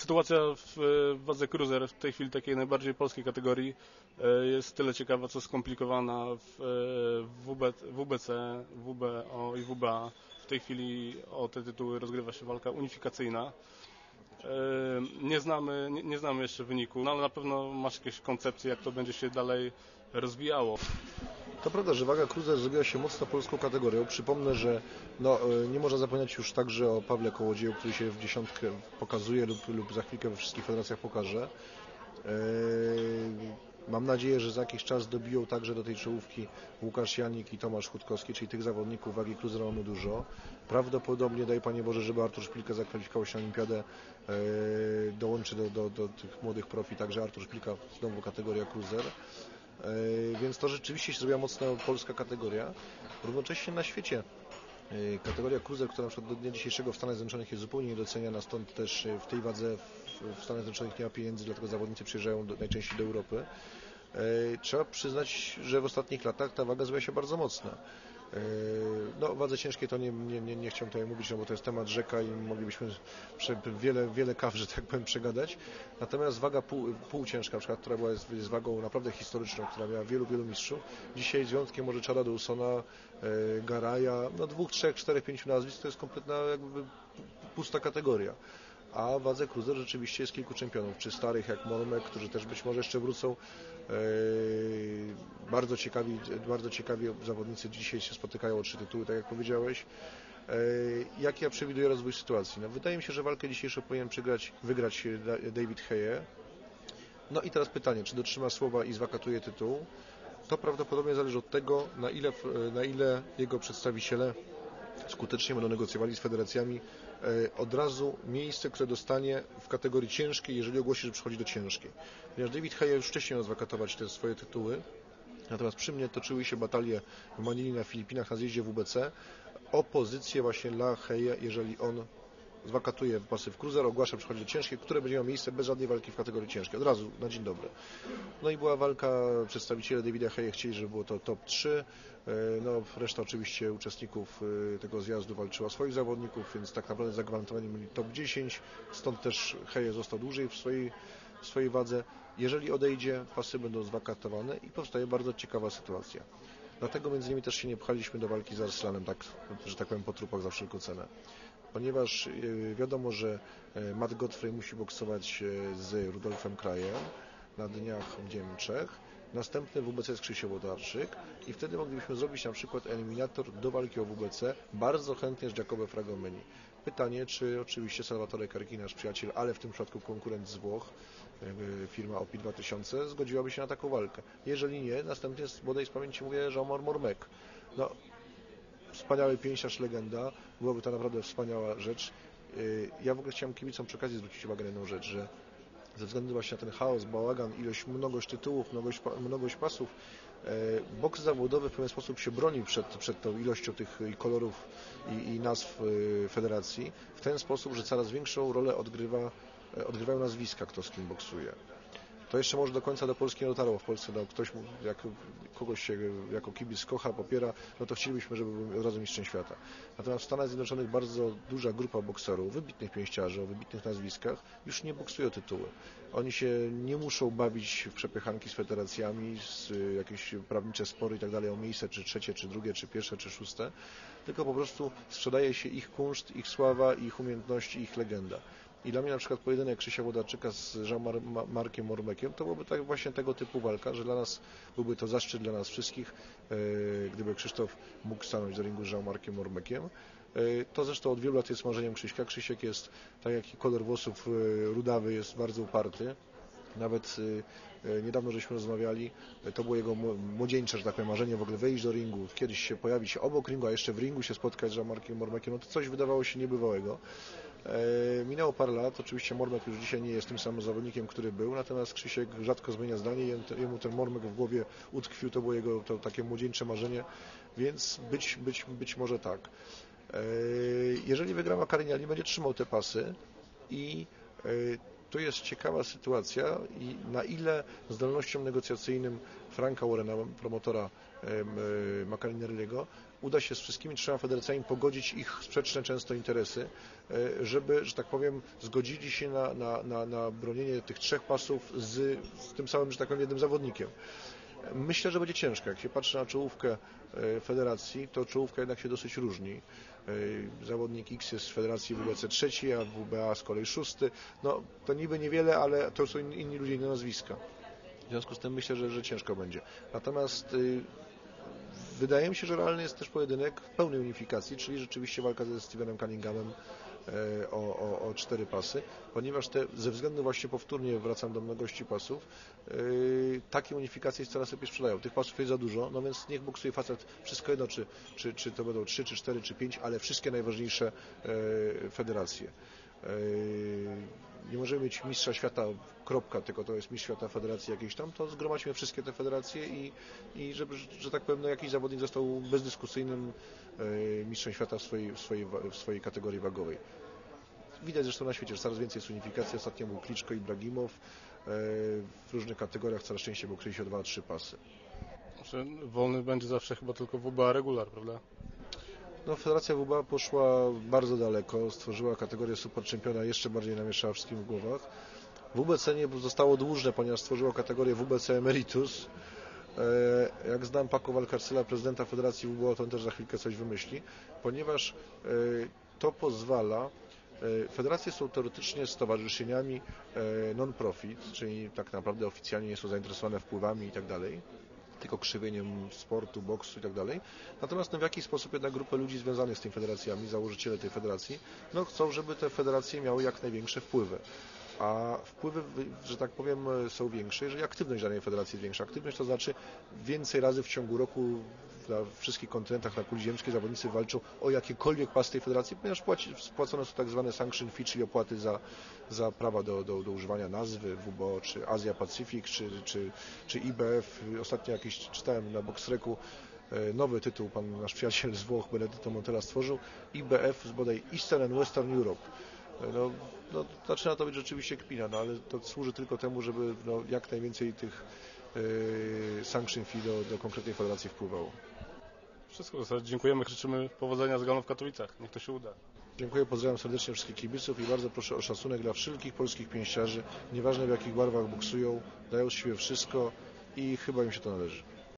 Sytuacja w wadze cruiser, w tej chwili takiej najbardziej polskiej kategorii, e, jest tyle ciekawa, co skomplikowana w e, WBC, WBO i WBA. W tej chwili o te tytuły rozgrywa się walka unifikacyjna. E, nie znamy, nie, nie znamy jeszcze wyniku, no ale na pewno masz jakieś koncepcje, jak to będzie się dalej rozwijało. To prawda, że waga cruiser zrobiła się mocno polską kategorią. Przypomnę, że no, e, nie można zapominać już także o Pawle Kołodzieju, który się w dziesiątkę pokazuje lub, lub za chwilkę we wszystkich federacjach pokaże. E, mam nadzieję, że za jakiś czas dobiją także do tej czołówki Łukasz Janik i Tomasz Chudkowski, czyli tych zawodników wagi cruiser mamy dużo. Prawdopodobnie, daj Panie Boże, żeby Artur Szpilka zakwalifikował się na Olimpiadę, e, dołączy do, do, do tych młodych profi, także Artur Szpilka znowu kategoria cruiser. E, więc to rzeczywiście się zrobiła mocna polska kategoria. Równocześnie na świecie e, kategoria cruiser, która na przykład do dnia dzisiejszego w Stanach Zjednoczonych jest zupełnie niedoceniana, stąd też e, w tej wadze w Stanach Zjednoczonych nie ma pieniędzy, dlatego zawodnicy przyjeżdżają do, najczęściej do Europy. Trzeba przyznać, że w ostatnich latach ta waga zrobiła się bardzo mocna. No, o wadze ciężkiej to nie, nie, nie, nie chciałem tutaj mówić, no bo to jest temat rzeka i moglibyśmy wiele, wiele kaw, że tak powiem, przegadać. Natomiast waga pół, półciężka, na przykład, która była, jest wagą naprawdę historyczną, która miała wielu, wielu mistrzów. Dzisiaj z wyjątkiem może Czara Dawsona, e, Garaja, no dwóch, trzech, czterech, pięciu nazwisk to jest kompletna jakby pusta kategoria a wadze cruiser rzeczywiście jest kilku czempionów, czy starych jak Mormek, którzy też być może jeszcze wrócą. E, bardzo ciekawi, bardzo ciekawi zawodnicy dzisiaj się spotykają o trzy tytuły, tak jak powiedziałeś. E, jak ja przewiduję rozwój sytuacji? No, wydaje mi się, że walkę dzisiejszą powinien przegrać, wygrać David Heye. No i teraz pytanie, czy dotrzyma słowa i zwakatuje tytuł? To prawdopodobnie zależy od tego, na ile, na ile jego przedstawiciele skutecznie będą negocjowali z federacjami e, od razu miejsce, które dostanie w kategorii ciężkiej, jeżeli ogłosi, że przychodzi do ciężkiej. Ponieważ David Heja już wcześniej miał zwakatować te swoje tytuły, natomiast przy mnie toczyły się batalie w Manili na Filipinach na zjeździe WBC o pozycję właśnie dla Heja, jeżeli on zwakatuje pasy w cruiser, ogłasza przychodzi do ciężkiej, które będzie miało miejsce bez żadnej walki w kategorii ciężkiej. Od razu, na dzień dobry. No i była walka, przedstawiciele Davida Heje chcieli, żeby było to top 3. E, no, reszta oczywiście uczestników e, tego zjazdu walczyła swoich zawodników, więc tak naprawdę zagwarantowani mieli top 10. Stąd też Heje został dłużej w swojej, w swojej wadze. Jeżeli odejdzie, pasy będą zwakatowane i powstaje bardzo ciekawa sytuacja. Dlatego między innymi też się nie pchaliśmy do walki z Arslanem, tak, że tak powiem, po trupach za wszelką cenę ponieważ e, wiadomo, że e, Matt Godfrey musi boksować e, z Rudolfem Krajem na dniach w Niemczech. Następny WBC jest Krzysiu Wodarczyk i wtedy moglibyśmy zrobić na przykład eliminator do walki o WBC bardzo chętnie z Jacobe Fragomeni. Pytanie, czy oczywiście Salvatore Carchi, nasz przyjaciel, ale w tym przypadku konkurent z Włoch, firma OPI 2000, zgodziłaby się na taką walkę. Jeżeli nie, następnie jest, bodaj z pamięci mówię, Jean-Marc Mormek. No, wspaniały pięściarz, legenda. Byłoby to naprawdę wspaniała rzecz. Y, ja w ogóle chciałem kibicom przy okazji zwrócić uwagę na jedną rzecz, że ze względu właśnie na ten chaos, bałagan, ilość, mnogość tytułów, mnogość, mnogość pasów, e, boks zawodowy w pewien sposób się broni przed, przed tą ilością tych kolorów i, i nazw e, federacji w ten sposób, że coraz większą rolę odgrywa, odgrywają nazwiska, kto z kim boksuje to jeszcze może do końca do Polski nie dotarło. W Polsce no, ktoś, jak kogoś się jako kibic kocha, popiera, no to chcielibyśmy, żeby był od razu mistrzem świata. Natomiast w Stanach Zjednoczonych bardzo duża grupa bokserów, wybitnych pięściarzy o wybitnych nazwiskach, już nie boksuje o tytuły. Oni się nie muszą bawić w przepychanki z federacjami, z jakieś prawnicze spory i tak dalej o miejsce, czy trzecie, czy drugie, czy pierwsze, czy szóste, tylko po prostu sprzedaje się ich kunszt, ich sława, ich umiejętności, ich legenda. I dla mnie na przykład pojedynek Krzysia Wodarczyka z Jean-Markiem Mormekiem to byłoby tak właśnie tego typu walka, że dla nas byłby to zaszczyt dla nas wszystkich, e, gdyby Krzysztof mógł stanąć do ringu z Jean-Markiem Mormekiem. E, to zresztą od wielu lat jest marzeniem Krzyśka. Krzysiek jest, tak jak i kolor włosów e, rudawy, jest bardzo uparty. Nawet niedawno żeśmy rozmawiali, to było jego młodzieńcze, że tak powiem, marzenie w ogóle wejść do ringu, kiedyś się pojawić obok ringu, a jeszcze w ringu się spotkać z Jean-Markiem Mormekiem, no to coś wydawało się niebywałego. E, minęło parę lat, oczywiście Mormek już dzisiaj nie jest tym samym zawodnikiem, który był, natomiast Krzysiek rzadko zmienia zdanie, jemu ten Mormek w głowie utkwił, to było jego to takie młodzieńcze marzenie, więc być, być, być może tak. E, jeżeli wygra Makariniani, będzie trzymał te pasy. I e, to jest ciekawa sytuacja. I na ile zdolnością negocjacyjnym Franka Warrena, promotora Macalineriego, uda się z wszystkimi trzema federacjami pogodzić ich sprzeczne często interesy, e, żeby, że tak powiem, zgodzili się na, na, na, na bronienie tych trzech pasów z, z tym samym, że tak powiem, jednym zawodnikiem. Myślę, że będzie ciężko. Jak się patrzy na czołówkę e, federacji, to czołówka jednak się dosyć różni. E, zawodnik X jest w federacji WBC trzeci, a WBA z kolei szósty. No, to niby niewiele, ale to są inni ludzie, inne nazwiska. W związku z tym myślę, że, że ciężko będzie. Natomiast y, wydaje mi się, że realny jest też pojedynek w pełnej unifikacji, czyli rzeczywiście walka ze Stevenem Cunninghamem e, o, o, o cztery pasy, ponieważ te, ze względu właśnie powtórnie wracam do mnogości pasów, yy, takie unifikacje coraz lepiej sprzedają. Tych pasów jest za dużo, no więc niech boksuje facet wszystko jedno, czy, czy, czy to będą trzy, czy cztery, czy pięć, ale wszystkie najważniejsze yy, federacje. Yy, nie możemy mieć mistrza świata, kropka, tylko to jest mistrz świata federacji jakiejś tam, to zgromadźmy wszystkie te federacje i, i żeby, że tak powiem, no jakiś zawodnik został bezdyskusyjnym e, mistrzem świata w swojej, w swojej, w swojej kategorii wagowej. Widać zresztą na świecie, że coraz więcej jest unifikacji. Ostatnio był Kliczko i Bragimow. E, w różnych kategoriach coraz częściej boksuje się 2-3 pasy. Znaczy, wolny będzie zawsze chyba tylko WBA regular, prawda? No, Federacja WBA poszła bardzo daleko, stworzyła kategorię super czempiona, jeszcze bardziej namieszała wszystkim w głowach. WBC nie zostało dłużne, ponieważ stworzyło kategorię WBC Emeritus. E, jak znam Paco Valcarcela, prezydenta Federacji WBO, to on też za chwilkę coś wymyśli, ponieważ e, to pozwala e, Federacje są teoretycznie stowarzyszeniami non-profit, czyli tak naprawdę oficjalnie nie są zainteresowane wpływami i tak tylko krzywieniem sportu, boksu i tak dalej. Natomiast no, w jakiś sposób jednak grupę ludzi związanych z tymi federacjami, założyciele tej federacji, no chcą, żeby te federacje miały jak największe wpływy a wpływy, że tak powiem, są większe, jeżeli aktywność danej federacji jest większa. Aktywność to znaczy więcej razy w ciągu roku na wszystkich kontynentach na kuli ziemskiej zawodnicy walczą o jakiekolwiek pas tej federacji, ponieważ płaci, są tak zwane sanction fee, czyli opłaty za, za prawa do, do, do używania nazwy WBO, czy Azja Pacific, czy, czy, czy IBF. Ostatnio jakiś czytałem na Boxreku e, nowy tytuł, pan nasz przyjaciel z Włoch, Benedetto Montella stworzył, IBF z bodaj Eastern and Western Europe. E, no, no, zaczyna to być rzeczywiście kpina, no, ale to służy tylko temu, żeby no, jak najwięcej tych sanction fee do, do konkretnej federacji wpływało. Wszystko w zasadzie. Dziękujemy, życzymy powodzenia z galą w Katowicach. Niech to się uda. Dziękuję, pozdrawiam serdecznie wszystkich kibiców i bardzo proszę o szacunek dla wszelkich polskich pięściarzy. Nieważne w jakich barwach boksują, dają z siebie wszystko i chyba im się to należy.